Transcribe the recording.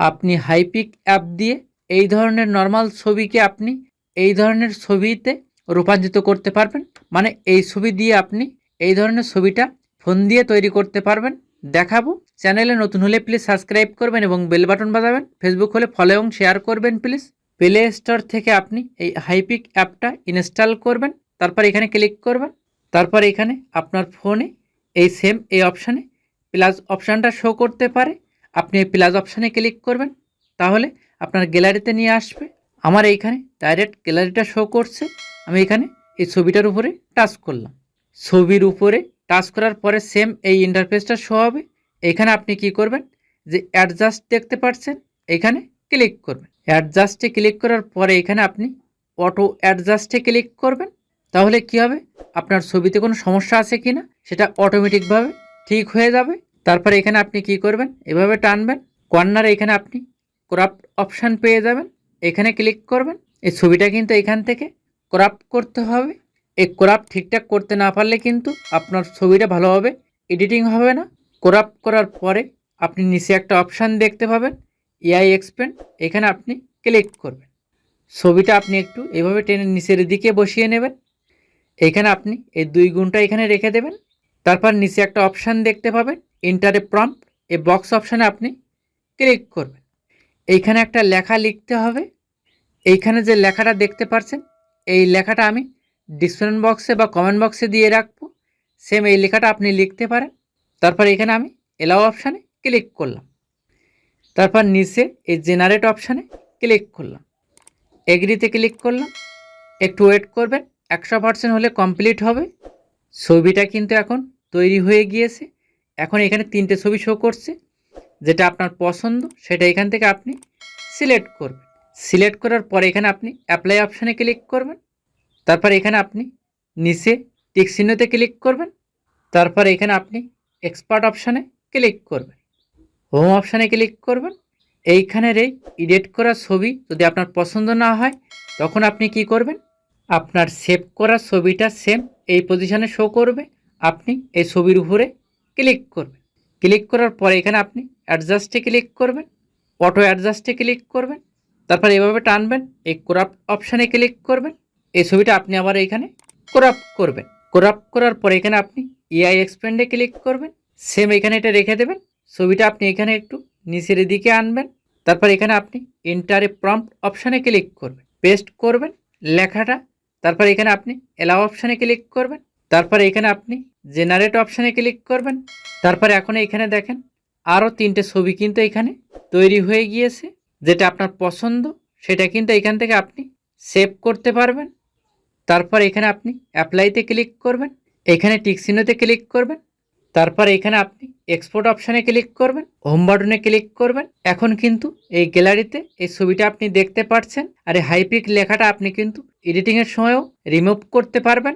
আপনি Hypic app দিয়ে এই ধরনের নর্মাল ছবিকে আপনি এই ধরনের ছবিতে রূপান্তরিত করতে পারবেন। মানে এই ছবি দিয়ে আপনি এই ধরনের ছবিটা ফোন দিয়ে তৈরি করতে পারবেন। দেখাবো। চ্যানেলে নতুন হলে প্লিজ সাবস্ক্রাইব করবেন এবং বেল বাটন বাজাবেন। ফেসবুক হলে ফলো এবং শেয়ার করবেন প্লিজ। প্লে স্টোর থেকে আপনি এই হাইপিক অ্যাপটা ইনস্টল করবেন। তারপর এখানে ক্লিক করবেন। তারপর এখানে আপনার ফোনে এই সেম এই অপশানে প্লাস অপশানটা শো করতে পারে। আপনি এই প্লাস অপশানে ক্লিক করবেন, তাহলে আপনার গ্যালারিতে নিয়ে আসবে। আমার এইখানে ডাইরেক্ট গ্যালারিটা শো করছে। আমি এখানে এই ছবিটার উপরে টাচ করলাম। ছবির উপরে টাচ করার পরে সেম এই ইন্টারফেসটা শো হবে। এখানে আপনি কি করবেন? যে অ্যাডজাস্ট দেখতে পাচ্ছেন, এখানে ক্লিক করবেন। অ্যাডজাস্টে ক্লিক করার পরে এখানে আপনি অটো অ্যাডজাস্টে ক্লিক করবেন। তাহলে কি হবে? আপনার ছবিতে কোনো সমস্যা আছে কি না সেটা অটোমেটিকভাবে ঠিক হয়ে যাবে। তারপরে এখানে আপনি কি করবেন? এভাবে টানবেন। কর্নারে এখানে আপনি ক্রপ অপশান পেয়ে যাবেন। এখানে ক্লিক করবেন। এই ছবিটা কিন্তু এখান থেকে ক্রপ করতে হবে। এই ক্রপ ঠিকঠাক করতে না পারলে কিন্তু আপনার ছবিটা ভালোভাবে এডিটিং হবে না। ক্রপ করার পরে আপনি নিচে একটা অপশান দেখতে পাবেন, এআই এক্সপেন্ড এখানে আপনি ক্লিক করবেন। ছবিটা আপনি একটু এভাবে টেনে নিচের দিকে বসিয়ে নেবেন। এখানে আপনি এই দুই গুণটা এখানে রেখে দেবেন। তারপর নিচে একটা অপশান দেখতে পাবেন ইন্টারে প্রম্পট এই বক্স অপশানে আপনি ক্লিক করবেন। এইখানে একটা লেখা লিখতে হবে। এইখানে যে লেখাটা দেখতে পাচ্ছেন এই লেখাটা আমি ডিসক্রিপশন বক্সে বা কমেন্ট বক্সে দিয়ে রাখব। সেম এই লেখাটা আপনি লিখতে পারেন। তারপর এখানে আমি এলাও অপশানে ক্লিক করলাম। তারপর নিচে এই জেনারেট অপশানে ক্লিক করলাম। এগ্রিতে ক্লিক করলাম। একটু ওয়েট করবেন। একশো পার্সেন্ট হলে কমপ্লিট হবে। ছবিটা কিন্তু এখন তৈরি হয়ে গিয়েছে। এখন এখানে তিনটে ছবি শো করছে। যেটা আপনার পছন্দ, সেটা এখান থেকে আপনি সিলেক্ট করবেন। সিলেক্ট করার পরে এখানে আপনি অ্যাপ্লাই অপশানে ক্লিক করবেন। তারপর এখানে আপনি নিচে টিক চিহ্নতে ক্লিক করবেন। তারপর এখানে আপনি এক্সপার্ট অপশানে ক্লিক করবেন। হোম অপশানে ক্লিক করবেন। এইখানের এই এডিট করা ছবি যদি আপনার পছন্দ না হয়, তখন আপনি কি করবেন? আপনার সেভ করা ছবিটা সেম এই পজিশনে শো করবে। আপনি এই ছবির উপরে ক্লিক করবেন। ক্লিক করার পরে এখানে আপনি অ্যাডজাস্টে ক্লিক করবেন অটো অ্যাডজাস্টে ক্লিক করবেন, তারপর এভাবে টানবেন, এই ক্রাফট অপশানে ক্লিক করবেন, এই ছবিটা আপনি আবার এখানে ক্রাফট করবেন। ক্রাফট করার পরে এখানে আপনি এআই এক্সপেন্ডে ক্লিক করবেন সেম এখানে এটা রেখে দেবেন, ছবিটা আপনি এখানে একটু নিচের দিকে আনবেন, তারপর এখানে আপনি এন্টারে প্রম্পট অপশানে ক্লিক করবেন পেস্ট করবেন লেখাটা, তারপর এখানে আপনি এলাও অপশানে ক্লিক করবেন তারপর এখানে আপনি জেনারেট অপশানে ক্লিক করবেন, তারপর এখন এখানে দেখেন আরও তিনটে ছবি কিন্তু এখানে তৈরি হয়ে গিয়েছে, যেটা আপনার পছন্দ, সেটা কিন্তু এখান থেকে আপনি সেভ করতে পারবেন। তারপর এখানে আপনি অ্যাপ্লাইতে ক্লিক করবেন, এখানে টিকসিনোতে ক্লিক করবেন, তারপর এখানে আপনি এক্সপোর্ট অপশানে ক্লিক করবেন হোম বাটনে ক্লিক করবেন। এখন কিন্তু এই গ্যালারিতে এই ছবিটা আপনি দেখতে পাচ্ছেন আর এই হাইপিক লেখাটা আপনি কিন্তু এডিটিংয়ের সময়ও রিমুভ করতে পারবেন।